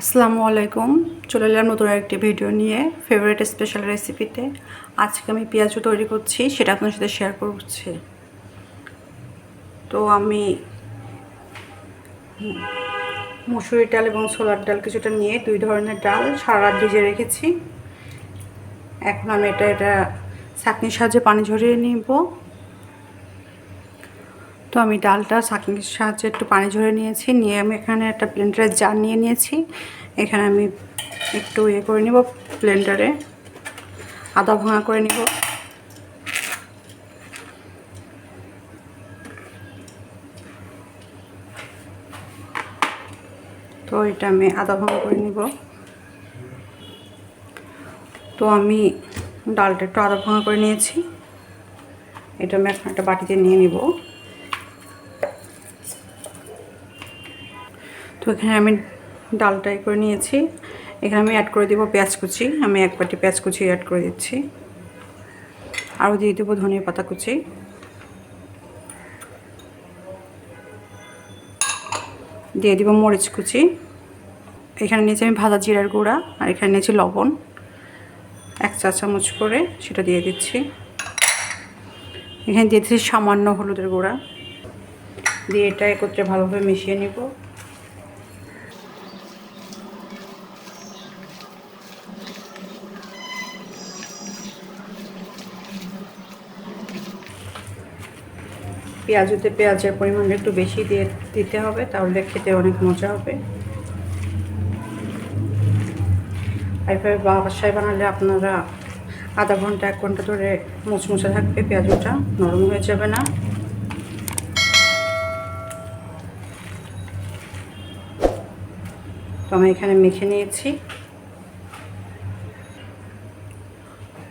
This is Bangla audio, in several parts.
আসসালামু আলাইকুম। চলে এলাম নতুন একটি ভিডিও নিয়ে ফেভারিট স্পেশাল রেসিপিতে আজকে আমি পেঁয়াজু তৈরি করছি সেটা আপনার সাথে শেয়ার করছি। তো আমি হুম, মুসুরির ডাল এবং ছোলার ডাল কিছুটা নিয়ে দুই ধরনের ডাল সারা ভিজে রেখেছি। এখন আমি এটা এটা ছাঁকনির সাহায্যে পানি ঝরিয়ে নিব। তো আমি ডালটা ছাঁকনির সাহায্যে একটু পানি ঝরে নিয়েছি। নিয়ে আমি এখানে একটা ব্লেন্ডারের জার নিয়ে নিয়েছি। এখানে আমি একটু ইয়ে করে নিব ব্লেন্ডারে আদা ভাঙা করে নিব। তো এটা আমি আদা ভাঙা করে নিব। তো আমি ডালটা একটু আদা ভাঙা করে নিয়েছি। এটা আমি এখন একটা বাটিতে নিয়ে নিব। তো এখানে আমি ডালটাই করে নিয়েছি। এখানে আমি অ্যাড করে দেবো পেঁয়াজ কুচি। আমি এক বাটি পেঁয়াজ কুচি অ্যাড করে দিচ্ছি। আরও দিয়ে দেবো ধনিয়া পাতা কুচি। দিয়ে দিব মরিচ কুচি। এখানে নিয়েছি আমি ভাজা জিরার গুঁড়া আর এখানে নিয়েছি লবণ। এক চা চামচ করে সেটা দিয়ে দিচ্ছি। এখানে দিয়ে দিচ্ছি সামান্য হলুদের গুঁড়া। দিয়ে এটা একত্রে ভালোভাবে মিশিয়ে নিব। পেঁয়াজুতে পেঁয়াজের পরিমাণটা একটু বেশি দিয়ে দিতে হবে, তাহলে খেতে অনেক মজা হবে। এইভাবে বাসায় বানালে আপনারা আধা ঘণ্টা, এক ঘণ্টা ধরে মুচমুচে থাকবে পেঁয়াজুটা, নরম হয়ে যাবে না। তো আমি এখানে মেখে নিয়েছি।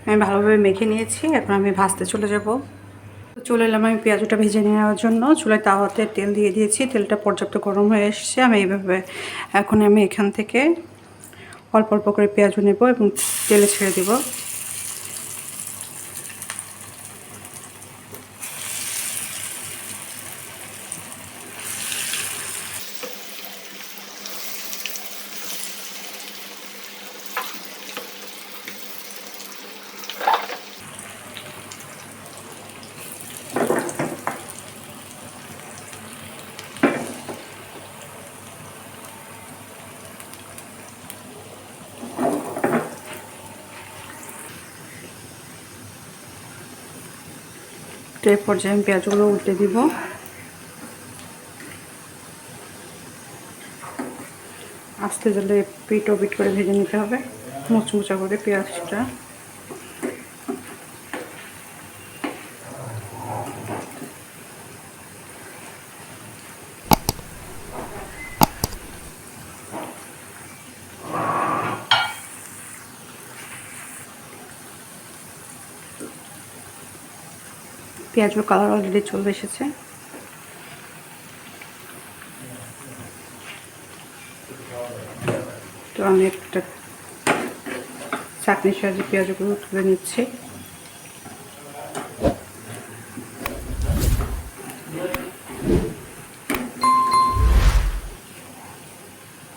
আমি ভালোভাবে মেখে নিয়েছি, এখন আমি ভাজতে চলে যাব। তো চলে এলাম আমি পেঁয়াজটা ভেজে নেওয়ার জন্য। চুলায় তাওয়াতে তেল দিয়ে দিয়েছি। তেলটা পর্যাপ্ত গরম হয়ে এসছে। আমি এইভাবে এখন আমি এখান থেকে অল্প অল্প করে পেঁয়াজও নেব এবং তেলে ছেড়ে দেব। তো এর পর্যায়ে আমি পেঁয়াজগুলো উল্টে দিব। আস্তে জলে পিট ও পিট করে ভেজে নিতে হবে। মুচমুচা করে পেঁয়াজটা। পেঁয়াজের কালার অলরেডি চলে এসেছে। তো আমি একটা চাটনির সাহায্যে পেঁয়াজগুলো তুলে নিচ্ছি।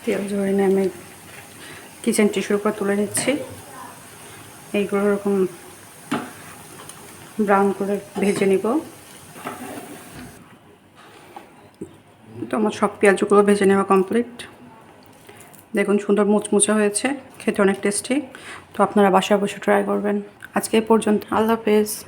তেল নিয়ে আমি কিচেন টিস্যুর উপর তুলে নিচ্ছি। এইগুলো এরকম ব্রাউন করে ভেজে নিব। তো আমার সব পেঁয়াজগুলো ভেজে নেওয়া কমপ্লিট। দেখুন সুন্দর মুচমুচে হয়েছে, খেতে অনেক টেস্টি। তো আপনারা বাসায় বসে ট্রাই করবেন। আজকে এই পর্যন্ত, আল্লাহ হাফেজ।